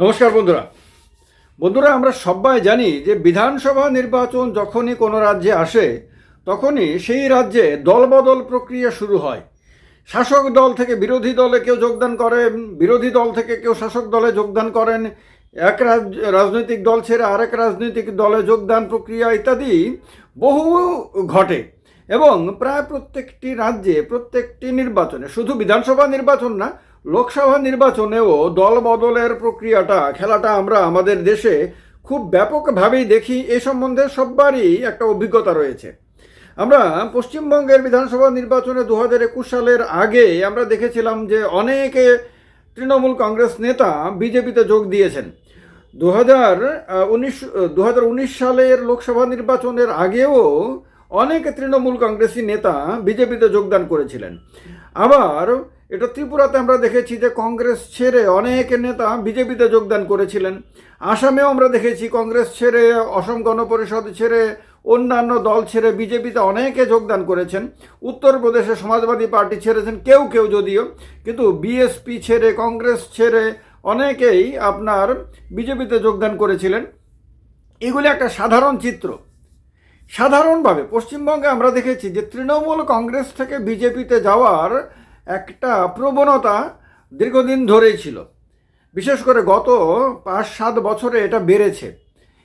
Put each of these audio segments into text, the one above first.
নমস্কার বন্ধুরা। বন্ধুরা, আমরা সবাই জানি যে বিধানসভা নির্বাচন যখনই কোনো রাজ্যে আসে, তখনই সেই রাজ্যে দলবদল প্রক্রিয়া শুরু হয়। শাসক দল থেকে বিরোধী দলে কেউ যোগদান করেন, বিরোধী দল থেকে কেউ শাসক দলে যোগদান করেন, এক রাজ- রাজনৈতিক দল ছেড়ে আরেক রাজনৈতিক দলে যোগদান প্রক্রিয়া ইত্যাদি বহু ঘটে এবং প্রায় প্রত্যেকটি রাজ্যে, প্রত্যেকটি নির্বাচনে, শুধু বিধানসভা নির্বাচন না লোকসভা নির্বাচনেও দল বদলের প্রক্রিয়াটা, খেলাটা আমরা আমাদের দেশে খুব ব্যাপকভাবেই দেখি, এ সম্বন্ধে সবারই একটা অভিজ্ঞতা রয়েছে। আমরা পশ্চিমবঙ্গের বিধানসভা নির্বাচনে দু হাজার একুশ সালের আগে আমরা দেখেছিলাম যে অনেকে তৃণমূল কংগ্রেস নেতা বিজেপিতে যোগ দিয়েছেন। দু হাজার দু হাজার উনিশ সালের লোকসভা নির্বাচনের আগেও অনেক তৃণমূল কংগ্রেসী নেতা বিজেপিতে যোগদান করেছিলেন। আবার এটা ত্রিপুরাতে আমরা দেখেছি যে কংগ্রেস ছেড়ে অনেক নেতা বিজেপিতে যোগদান করেছিলেন। আসামেও আমরা দেখেছি কংগ্রেস ছেড়ে, অসম গণপরিষদ ছেড়ে, অন্যান্য দল ছেড়ে বিজেপিতে অনেকে যোগদান করেছেন। উত্তরপ্রদেশে সমাজবাদী পার্টি ছেড়েছেন কেউ কেউ যদিও, কিন্তু বিএসপি ছেড়ে, কংগ্রেস ছেড়ে অনেকেই আপনার বিজেপিতে যোগদান করেছিলেন। এগুলি একটা সাধারণ চিত্র। সাধারণভাবে পশ্চিমবঙ্গে আমরা দেখেছি যে তৃণমূল কংগ্রেস থেকে বিজেপিতে যাওয়ার একটা প্রবণতা দীর্ঘদিন ধরেই ছিল। বিশেষ করে গত পাঁচ সাত বছরে এটা বেড়েছে।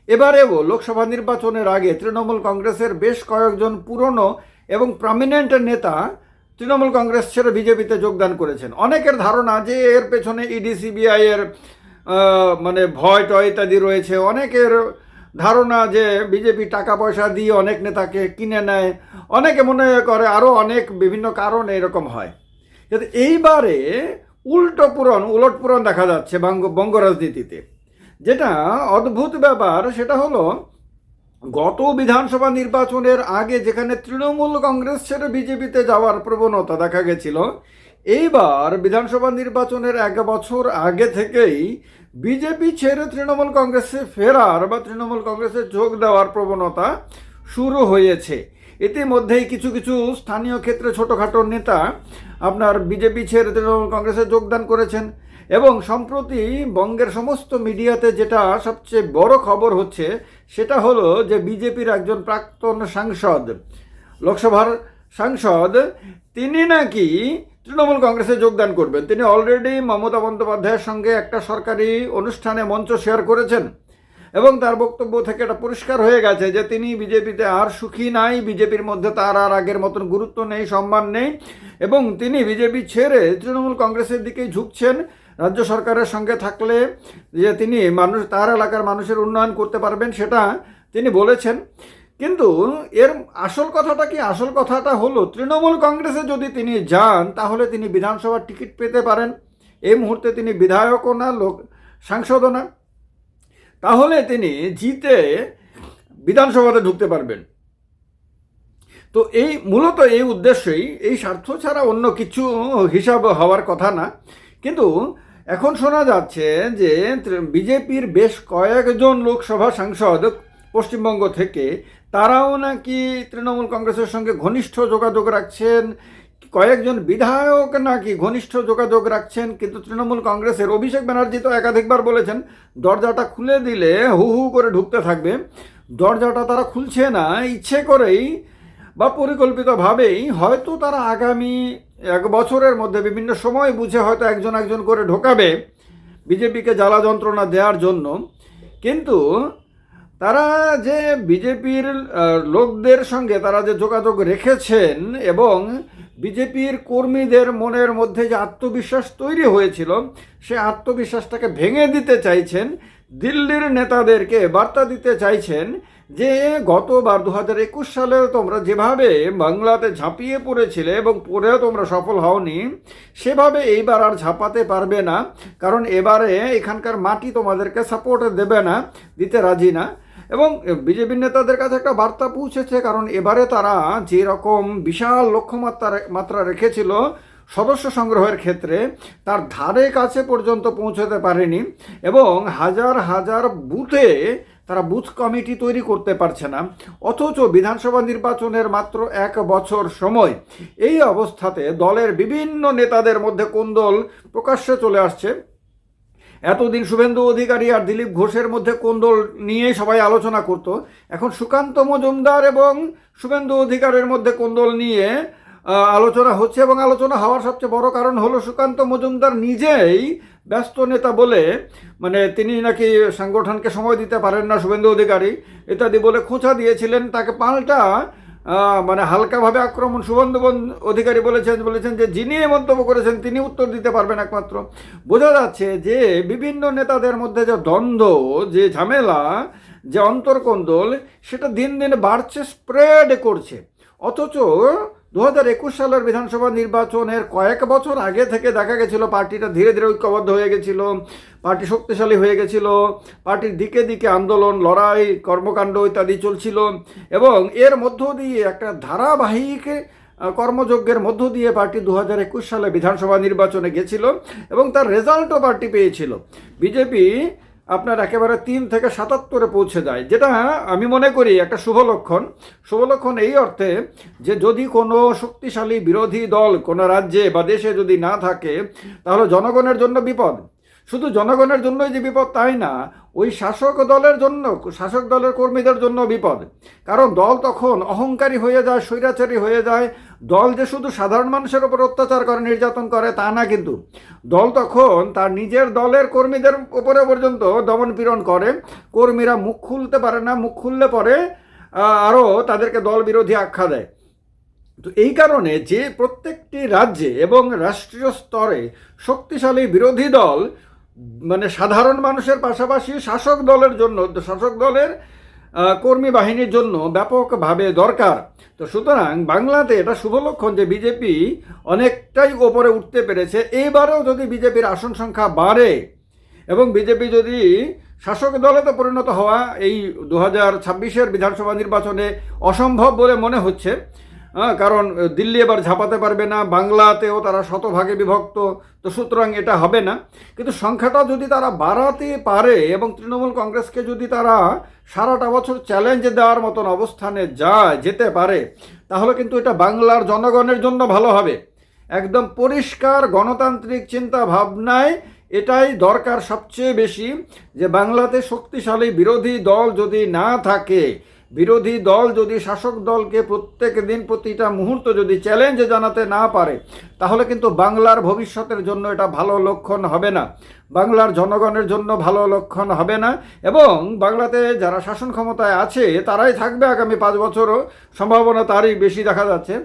এবারেও লোকসভা নির্বাচনের আগে তৃণমূল কংগ্রেসের বেশ কয়েকজন পুরনো এবং প্রমিনেন্ট নেতা তৃণমূল কংগ্রেস ছেড়ে বিজেপিতে যোগদান করেছেন। অনেকের ধারণা যে এর পেছনে ইডি সিবিআই এর মানে ভয় টয় ইত্যাদি রয়েছে। অনেকের ধারণা যে বিজেপি টাকা পয়সা দিয়ে অনেক নেতাকে কিনে নেয়। অনেকে মনে করে আরও অনেক বিভিন্ন কারণে এরকম হয়। কিন্তু এইবারে উল্টো পূরণ উলট পূরণ দেখা যাচ্ছে বঙ্গ বঙ্গ রাজনীতিতে। যেটা অদ্ভুত ব্যাপার, সেটা হলো গত বিধানসভা নির্বাচনের আগে যেখানে তৃণমূল কংগ্রেস ছেড়ে বিজেপিতে যাওয়ার প্রবণতা দেখা গেছিল, এইবার বিধানসভা নির্বাচনের এক বছর আগে থেকেই বিজেপি ছেড়ে তৃণমূল কংগ্রেসে ফেরার বা তৃণমূল কংগ্রেসে যোগ দেওয়ার প্রবণতা শুরু হয়েছে। ইতিমধ্যেই কিছু কিছু স্থানীয় ক্ষেত্রে ছোটোখাটো নেতা আপনার বিজেপি ছেড়ে তৃণমূল কংগ্রেসে যোগদান করেছেন। এবং সম্প্রতি বঙ্গের সমস্ত মিডিয়াতে যেটা সবচেয়ে বড় খবর হচ্ছে, সেটা হলো যে বিজেপির একজন প্রাক্তন সাংসদ, লোকসভার সাংসদ, তিনি নাকি তৃণমূল কংগ্রেসে যোগদান করবেন। তিনি অলরেডি মমতা বন্দ্যোপাধ্যায়ের সঙ্গে একটা সরকারি অনুষ্ঠানে মঞ্চ শেয়ার করেছেন। এবং তার বক্তব্য থেকে এটা পরিষ্কার হয়ে গেছে যে তিনি বিজেপিতে আর সুখী নাই, বিজেপির মধ্যে তার আর আগের মতন গুরুত্ব নেই, সম্মান নেই এবং তিনি বিজেপি ছেড়ে তৃণমূল কংগ্রেসের দিকেই ঝুঁকছেন। রাজ্য সরকারের সঙ্গে থাকলে যে তিনি মানুষ, তার এলাকার মানুষের উন্নয়ন করতে পারবেন সেটা তিনি বলেছেন। কিন্তু এর আসল কথাটা কি? আসল কথাটা হলো, তৃণমূল কংগ্রেসে যদি তিনি যান, তাহলে তিনি বিধানসভার টিকিট পেতে পারেন। এই মুহূর্তে তিনি বিধায়কও না, লোক সাংসদও না। তাহলে তিনি জিতে বিধানসভাতে ঢুকতে পারবেন। তো এই মূলত এই উদ্দেশ্যেই এই স্বার্থ ছাড়া অন্য কিছু হিসাব হওয়ার কথা না। কিন্তু এখন শোনা যাচ্ছে যে বিজেপির বেশ কয়েকজন লোকসভা সাংসদ পশ্চিমবঙ্গ থেকে, তারাও নাকি তৃণমূল কংগ্রেসের সঙ্গে ঘনিষ্ঠ যোগাযোগ রাখছেন। কয়েকজন বিধায়ক নাকি ঘনিষ্ঠ যোগাযোগ রাখছেন, কিন্তু তৃণমূল কংগ্রেসের অভিষেক ব্যানার্জি তো একাধিকবার বলেছেন, দরজাটা খুলে দিলে হু হু করে ঢুকতে থাকবে। দরজাটা তারা খুলছে না, ইচ্ছে করেই বা পরিকল্পিতভাবেই হয়তো তারা আগামী এক বছরের মধ্যে বিভিন্ন সময় বুঝে হয়তো একজন একজন করে ঢোকাবে বিজেপিকে জ্বালা যন্ত্রণা দেওয়ার জন্য। কিন্তু তারা যে বিজেপির লোকদের সঙ্গে তারা যে যোগাযোগ রেখেছেন এবং বিজেপির কর্মীদের মনের মধ্যে যে আত্মবিশ্বাস তৈরি হয়েছিল, সে আত্মবিশ্বাসটাকে ভেঙে দিতে চাইছেন দিল্লির নেতাদেরকে। বার্তা দিতে চাইছেন যে, গতবার দু হাজার একুশ সালে তোমরা যেভাবে বাংলাতে ঝাঁপিয়ে পড়েছিলে এবং পড়েও তোমরা সফল হওনি, সেভাবে এইবার আর ঝাঁপাতে পারবে না, কারণ এবারে এখানকার মাটি তোমাদেরকে সাপোর্ট দেবে না, দিতে রাজি না। এবং বিজেপির নেতাদের কাছে একটা বার্তা পৌঁছেছে, কারণ এবারে তারা যে রকম বিশাল লক্ষ্যমাত্রা মাত্রা রেখেছিল সদস্য সংগ্রহের ক্ষেত্রে, তার ধারে কাছে পর্যন্ত পৌঁছতে পারেনি এবং হাজার হাজার বুথে তারা বুথ কমিটি তৈরি করতে পারছে না। অথচ বিধানসভা নির্বাচনের মাত্র এক বছর সময়। এই অবস্থাতে দলের বিভিন্ন নেতাদের মধ্যে কোন্দল প্রকাশ্যে চলে আসছে? এতদিন শুভেন্দু অধিকারী আর দিলীপ ঘোষের মধ্যে কোন্দল নিয়ে সবাই আলোচনা করত। এখন সুকান্ত মজুমদার এবং শুভেন্দু অধিকারের মধ্যে কোন্দল নিয়ে আলোচনা হচ্ছে এবং আলোচনা হওয়ার সবচেয়ে বড় কারণ হলো সুকান্ত মজুমদার নিজেই ব্যস্ত নেতা বলে মানে তিনি নাকি সংগঠনকে সময় দিতে পারেন না শুভেন্দু অধিকারী, ইত্যাদি বলে খোঁচা দিয়েছিলেন। তাকে পাল্টা মানে হালকাভাবে আক্রমণ শুভেন্দু অধিকারী বলেছেন বলেছেন যে যিনি এই মন্তব্য করেছেন তিনি উত্তর দিতে পারবেন একমাত্র। বোঝা যাচ্ছে যে বিভিন্ন নেতাদের মধ্যে যে দ্বন্দ্ব, যে ঝামেলা, যে অন্তর্কন্দল, সেটা দিন দিন বাড়ছে, স্প্রেড করছে। অথচ দু হাজার একুশ সালের বিধানসভা নির্বাচনের কয়েক বছর আগে থেকে দেখা গেছিল পার্টিটা ধীরে ধীরে ঐক্যবদ্ধ হয়ে গেছিল, পার্টি শক্তিশালী হয়ে গেছিল, পার্টির দিকে দিকে আন্দোলন, লড়াই, কর্মকাণ্ড ইত্যাদি চলছিল এবং এর মধ্য দিয়ে একটা ধারাবাহিক কর্মযজ্ঞের মধ্য দিয়ে পার্টি দু হাজার একুশ সালে বিধানসভা নির্বাচনে গেছিল এবং তার রেজাল্টও পার্টি পেয়েছিল। বিজেপি আপনার একেবারে তিন থেকে সাতাত্তরে পৌঁছে যায়। যেটা আমি মনে করি একটা শুভ লক্ষণ। শুভ লক্ষণ এই অর্থে যে যদি কোনো শক্তিশালী বিরোধী দল কোনো রাজ্যে বা দেশে যদি না থাকে, তাহলে জনগণের জন্য বিপদ। শুধু জনগণের জন্যই যে বিপদ তাই না, ওই শাসক দলের জন্য, শাসক দলের কর্মীদের জন্য বিপদ। কারণ দল তখন অহংকারী হয়ে যায়, স্বৈরাচারী হয়ে যায় দল যে শুধু সাধারণ মানুষের উপর অত্যাচার করে, নির্যাতন করে, তা না কিন্তু। দল তখন তার নিজের দলের কর্মীদের উপরে পর্যন্ত দমন পীড়ন করে। কর্মীরা মুখ খুলতে পারে না, মুখ খুললে পরে আরও তাদেরকে দল বিরোধী আখ্যা দেয়। তো এই কারণে যে প্রত্যেকটি রাজ্যে এবং রাষ্ট্রীয় স্তরে শক্তিশালী বিরোধী দল মানে সাধারণ মানুষের পাশাপাশি শাসক দলের জন্য, শাসক দলের কর্মী বাহিনীর জন্য ব্যাপকভাবে দরকার। তো সুতরাং বাংলাতে এটা শুভ লক্ষণ যে বিজেপি অনেকটাই ওপরে উঠতে পেরেছে। এইবারেও যদি বিজেপির আসন সংখ্যা বাড়ে এবং বিজেপি যদি শাসক দলে তো পরিণত হওয়া এই দু হাজার ছাব্বিশের বিধানসভা নির্বাচনে অসম্ভব বলে মনে হচ্ছে কারণ দিল্লি এবার ঝাঁপাতে পারবে না, বাংলাতেও তারা শতভাগে বিভক্ত, তো সুতরাং এটা হবে না। কিন্তু সংখ্যাটা যদি তারা বাড়াতে পারে এবং তৃণমূল কংগ্রেসকে যদি তারা সারাটা বছর চ্যালেঞ্জ দেওয়ার মতন অবস্থানে যায়, যেতে পারে, তাহলে কিন্তু এটা বাংলার জনগণের জন্য ভালো হবে। একদম পরিষ্কার গণতান্ত্রিক চিন্তা ভাবনায় এটাই দরকার সবচেয়ে বেশি যে বাংলাতে শক্তিশালী বিরোধী দল যদি না থাকে বিরোধী দল যদি শাসক দলকে প্রত্যেক দিন প্রতিটা মুহূর্ত যদি চ্যালেঞ্জ জানাতে না পারে, তাহলে কিন্তু বাংলার ভবিষ্যতের জন্য এটা ভালো লক্ষণ হবে না। বাংলার জনগণের জন্য ভালো লক্ষণ হবে না এবং বাংলাতে যারা শাসন ক্ষমতায় আছে, তারাই থাকবে আগামী পাঁচ বছরও। সম্ভাবনা তারই বেশি দেখা যাচ্ছে।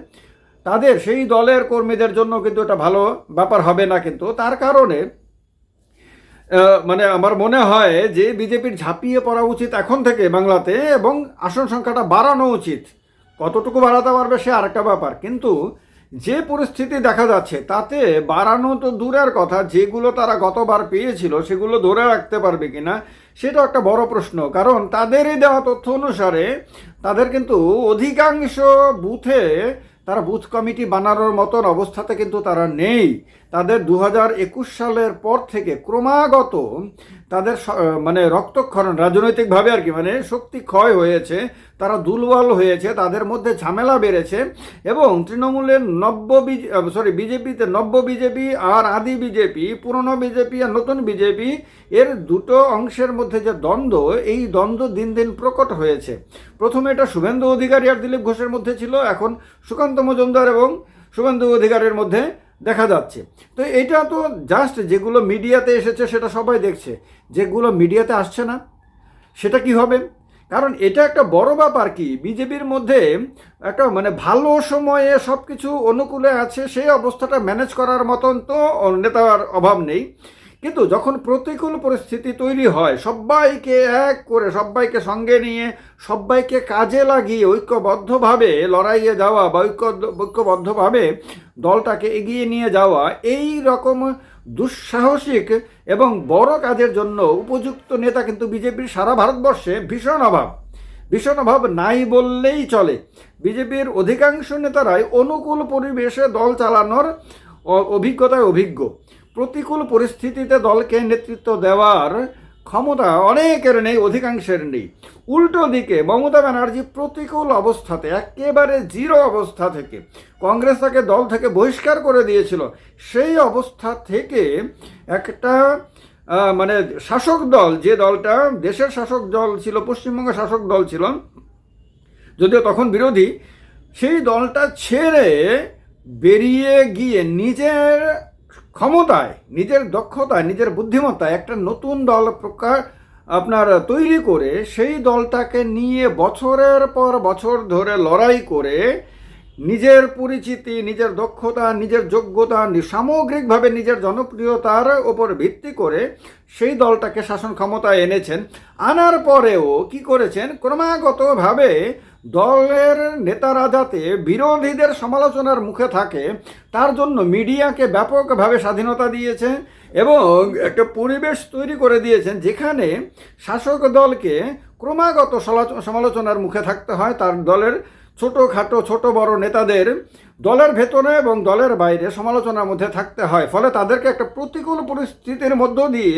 তাদের সেই দলের কর্মীদের জন্য কিন্তু এটা ভালো ব্যাপার হবে না কিন্তু। তার কারণে মানে আমার মনে হয় যে বিজেপির ঝাঁপিয়ে পড়া উচিত এখন থেকে বাংলাতে এবং আসন সংখ্যাটা বাড়ানো উচিত। কতটুকু বাড়াতে পারবে সে আরেকটা ব্যাপার। কিন্তু যে পরিস্থিতি দেখা যাচ্ছে, তাতে বাড়ানো তো দূরের কথা, যেগুলো তারা গতবার পেয়েছিল সেগুলো ধরে রাখতে পারবে কিনা সেটা একটা বড় প্রশ্ন। কারণ তাদেরই দেওয়া তথ্য অনুসারে তাদের কিন্তু অধিকাংশ বুথে তারা বুথ কমিটি বানানোর মতন অবস্থাতে কিন্তু তারা নেই। তাদের দু সালের পর থেকে ক্রমাগত তাদের মানে রক্তক্ষরণ রাজনৈতিকভাবে আর কি মানে শক্তি ক্ষয় হয়েছে, তারা দুর্বল হয়েছে, তাদের মধ্যে ঝামেলা বেড়েছে এবং তৃণমূলের নব্য বিজে সরি বিজেপিতে নব্য বিজেপি আর আদি বিজেপি, পুরনো বিজেপি আর নতুন বিজেপি, এর দুটো অংশের মধ্যে যে দ্বন্দ্ব, এই দ্বন্দ্ব দিন দিন প্রকট হয়েছে। প্রথমে এটা শুভেন্দু অধিকারী আর দিলীপ ঘোষের মধ্যে ছিল, এখন সুকান্ত মজুমদার এবং শুভেন্দু অধিকারের মধ্যে দেখা যাচ্ছে। তো এটা তো জাস্ট যেগুলো মিডিয়াতে এসেছে সেটা সবাই দেখছে। যেগুলো মিডিয়াতে আসছে না, সেটা কি হবে? কারণ এটা একটা বড় ব্যাপার কি, বিজেপির মধ্যে একটা মানে ভালো সময়ে সব কিছু অনুকূলে আছে, সেই অবস্থাটা ম্যানেজ করার মতন তো নেতার অভাব নেই। কিন্তু যখন প্রতিকূল পরিস্থিতি তৈরি হয় সবাইকে এক করে সবাইকে সঙ্গে নিয়ে সবাইকে কাজে লাগিয়ে, ঐক্যবদ্ধভাবে লড়াইয়ে যাওয়া বা ঐক্য, ঐক্যবদ্ধভাবে দলটাকে এগিয়ে নিয়ে যাওয়া, এই রকম দুঃসাহসিক এবং বড় কাজের জন্য উপযুক্ত নেতা কিন্তু বিজেপির সারা ভারতবর্ষে ভীষণ অভাব। ভীষণ অভাব নাই বললেই চলে। বিজেপির অধিকাংশ নেতারাই অনুকূল পরিবেশে দল চালানোর অভিজ্ঞতায় অভিজ্ঞ। প্রতিকূল পরিস্থিতিতে দলকে নেতৃত্ব দেওয়ার ক্ষমতা অনেকের নেই, অধিকাংশের নেই। উল্টো দিকে মমতা ব্যানার্জি প্রতিকূল অবস্থাতে, একেবারে জিরো অবস্থা থেকে, কংগ্রেস তাকে দল থেকে বহিষ্কার করে দিয়েছিল। সেই অবস্থা থেকে একটা মানে শাসক দল, যে দলটা দেশের শাসক দল ছিল, পশ্চিমবঙ্গের শাসক দল ছিল, যদিও তখন বিরোধী, সেই দলটা ছেড়ে বেরিয়ে গিয়ে নিজের ক্ষমতায়, নিজের দক্ষতায়, নিজের বুদ্ধিমত্তায় একটা নতুন দল প্রকার আপনার তৈরি করে, সেই দলটাকে নিয়ে বছরের পর বছর ধরে লড়াই করে নিজের পরিচিতি, নিজের দক্ষতা, নিজের যোগ্যতা সামগ্রিকভাবে নিজের জনপ্রিয়তার ওপর ভিত্তি করে সেই দলটাকে শাসন ক্ষমতায় এনেছেন। আনার পরেও কি করেছেন? ক্রমাগতভাবে দলের নেতারা যাতে বিরোধীদের সমালোচনার মুখে থাকে, তার জন্য মিডিয়াকে ব্যাপকভাবে স্বাধীনতা দিয়েছে এবং একটা পরিবেশ তৈরি করে দিয়েছেন যেখানে শাসক দলকে ক্রমাগত সমালোচনার মুখে থাকতে হয়। তার দলের ছোটোখাটো, ছোট বড় নেতাদের দলের ভেতরে এবং দলের বাইরে সমালোচনার মধ্যে থাকতে হয়। ফলে তাদেরকে একটা প্রতিকূল পরিস্থিতির মধ্য দিয়ে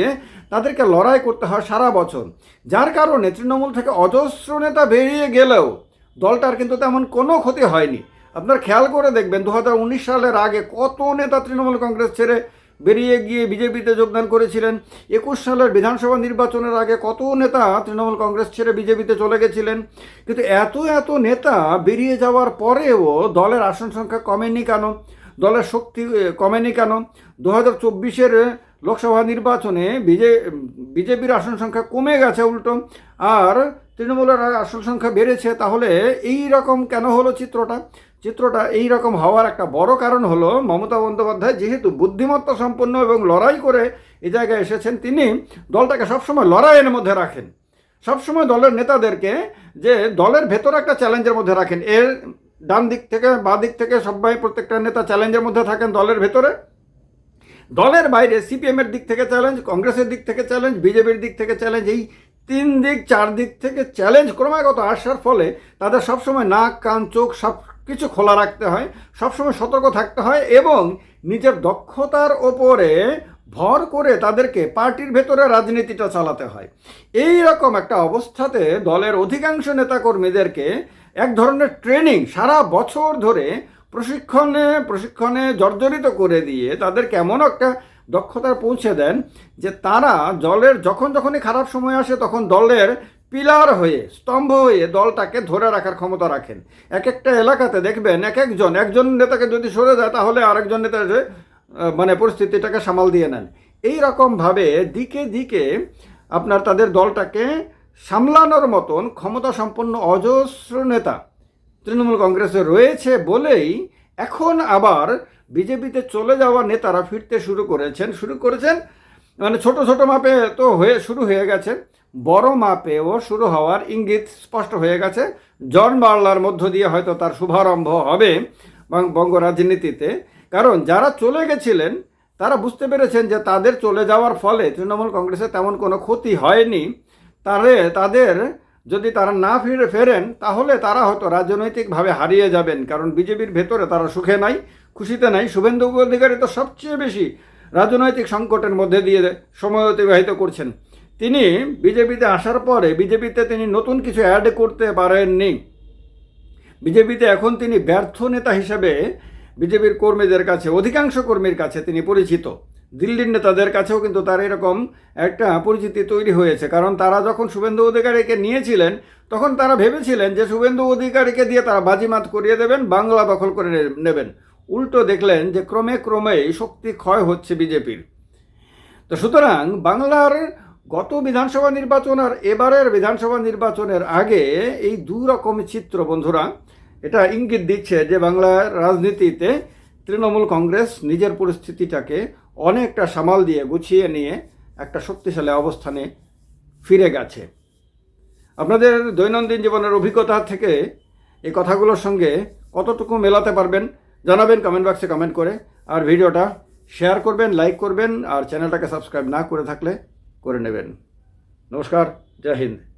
তাদেরকে লড়াই করতে হয় সারা বছর। যার কারণে তৃণমূল থেকে অজস্র নেতা বেরিয়ে গেলেও দলটার কিন্তু তেমন কোনো ক্ষতি হয়নি। আপনার খেয়াল করে দেখবেন দু হাজার উনিশ সালের আগে কত নেতা তৃণমূল কংগ্রেস ছেড়ে বেরিয়ে গিয়ে বিজেপিতে যোগদান করেছিলেন। একুশ সালের বিধানসভা নির্বাচনের আগে কত নেতা তৃণমূল কংগ্রেস ছেড়ে বিজেপিতে চলে গেছিলেন? কিন্তু এত এত নেতা বেরিয়ে যাওয়ার পরেও দলের আসন সংখ্যা কমেনি কেন? দলের শক্তি কমেনি কেন? দু হাজার চব্বিশের লোকসভা নির্বাচনে বিজে, বিজেপির আসন সংখ্যা কমে গেছে উল্টো। আর তৃণমূলের আসন সংখ্যা বেড়েছে, তাহলে এই রকম কেন হলো চিত্রটা? চিত্রটা এই রকম হওয়ার একটা বড় কারণ হলো মমতা বন্দ্যোপাধ্যায় যেহেতু বুদ্ধিমত্তা সম্পন্ন এবং লড়াই করে এ জায়গায় এসেছেন, তিনি দলটাকে সবসময় লড়াইয়ের মধ্যে রাখেন। সবসময় দলের নেতাদেরকে যে দলের ভেতর একটা চ্যালেঞ্জের মধ্যে রাখেন। এর ডান দিক থেকে, বা দিক থেকে সবাই প্রত্যেকটা নেতা চ্যালেঞ্জের মধ্যে থাকেন দলের ভেতরে। দলের বাইরে সিপিএমের দিক থেকে চ্যালেঞ্জ, কংগ্রেসের দিক থেকে চ্যালেঞ্জ, বিজেপির দিক থেকে চ্যালেঞ্জ, এই তিন দিক, চার দিক থেকে চ্যালেঞ্জ ক্রমাগত আসার ফলে তাদের সবসময় নাক, কান, চোখ সব কিছু খোলা রাখতে হয়, সবসময় সতর্ক থাকতে হয় এবং নিজের দক্ষতার ওপরে ভর করে তাদেরকে পার্টির ভেতরে রাজনীতিটা চালাতে হয়। এই রকম একটা অবস্থাতে দলের অধিকাংশ নেতাকর্মীদেরকে এক ধরনের ট্রেনিং সারা বছর ধরে প্রশিক্ষণে প্রশিক্ষণে জর্জরিত করে দিয়ে তাদের কেমন একটা দক্ষতার পৌঁছে দেন যে তারা দলের যখন যখনই খারাপ সময় আসে তখন দলের পিলার হয়ে, স্তম্ভ হয়ে দলটাকে ধরে রাখার ক্ষমতা রাখেন। এক একটা এলাকাতে দেখবেন এক একজন একজন নেতাকে যদি সরে যায়, তাহলে আরেকজন নেতা মানে পরিস্থিতিটাকে সামাল দিয়ে নেন। এই রকমভাবে দিকে দিকে আপনার তাদের দলটাকে সামলানোর মতন ক্ষমতা সম্পন্ন অজস্র নেতা তৃণমূল কংগ্রেসে রয়েছে বলেই এখন আবার বিজেপিতে চলে যাওয়া নেতারা ফিরতে শুরু করেছেন শুরু করেছেন মানে ছোট ছোট মাপে তো হয়ে, শুরু হয়ে গেছে। বড় মাপেও শুরু হওয়ার ইঙ্গিত স্পষ্ট হয়ে গেছে। জন বার্লার মধ্য দিয়ে হয়তো তার শুভারম্ভ হবে বঙ্গ রাজনীতিতে কারণ যারা চলে গেছিলেন, তারা বুঝতে পেরেছেন যে তাদের চলে যাওয়ার ফলে তৃণমূল কংগ্রেসের তেমন কোনো ক্ষতি হয়নি। তারে তাদের যদি তারা না ফিরে ফেরেন, তাহলে তারা হয়তো রাজনৈতিকভাবে হারিয়ে যাবেন। কারণ বিজেপির ভেতরে তারা সুখে নাই, খুশিতে নাই। শুভেন্দু অধিকারী তো সবচেয়ে বেশি রাজনৈতিক সংকটের মধ্যে দিয়ে সময় অতিবাহিত করছেন। তিনি বিজেপিতে আসার পরে বিজেপিতে তিনি নতুন কিছু অ্যাড করতে পারেননি। বিজেপিতে এখন তিনি ব্যর্থ নেতা হিসেবে বিজেপির কর্মীদের কাছে, অধিকাংশ কর্মীর কাছে তিনি পরিচিত। দিল্লির নেতাদের কাছেও কিন্তু তার এরকম একটা পরিচিতি তৈরি হয়েছে। কারণ তারা যখন শুভেন্দু অধিকারীকে নিয়েছিলেন, তখন তারা ভেবেছিলেন যে শুভেন্দু অধিকারীকে দিয়ে তারা বাজিমাত করিয়ে দেবেন, বাংলা দখল করে নেবেন। উল্টো দেখলেন যে ক্রমে ক্রমেই শক্তি ক্ষয় হচ্ছে বিজেপির। তো সুতরাং বাংলার গত বিধানসভা নির্বাচন আর এবারের বিধানসভা নির্বাচনের আগে এই দু রকম চিত্র, বন্ধুরা। এটা ইঙ্গিত দিচ্ছে যে বাংলার রাজনীতিতে তৃণমূল কংগ্রেস নিজের পরিস্থিতিটাকে অনেকটা সামাল দিয়ে গুছিয়ে নিয়ে একটা শক্তিশালী অবস্থানে ফিরে গেছে। আপনাদের দৈনন্দিন জীবনের অভিজ্ঞতা থেকে এই কথাগুলোর সঙ্গে কতটুকু মেলাতে পারবেন জানাবেন কমেন্ট বক্সে কমেন্ট করে। আর ভিডিওটা শেয়ার করবেন লাইক করবেন, আর চ্যানেলটাকে সাবস্ক্রাইব না করে থাকলে করে নেবেন। নমস্কার জয় হিন্দ।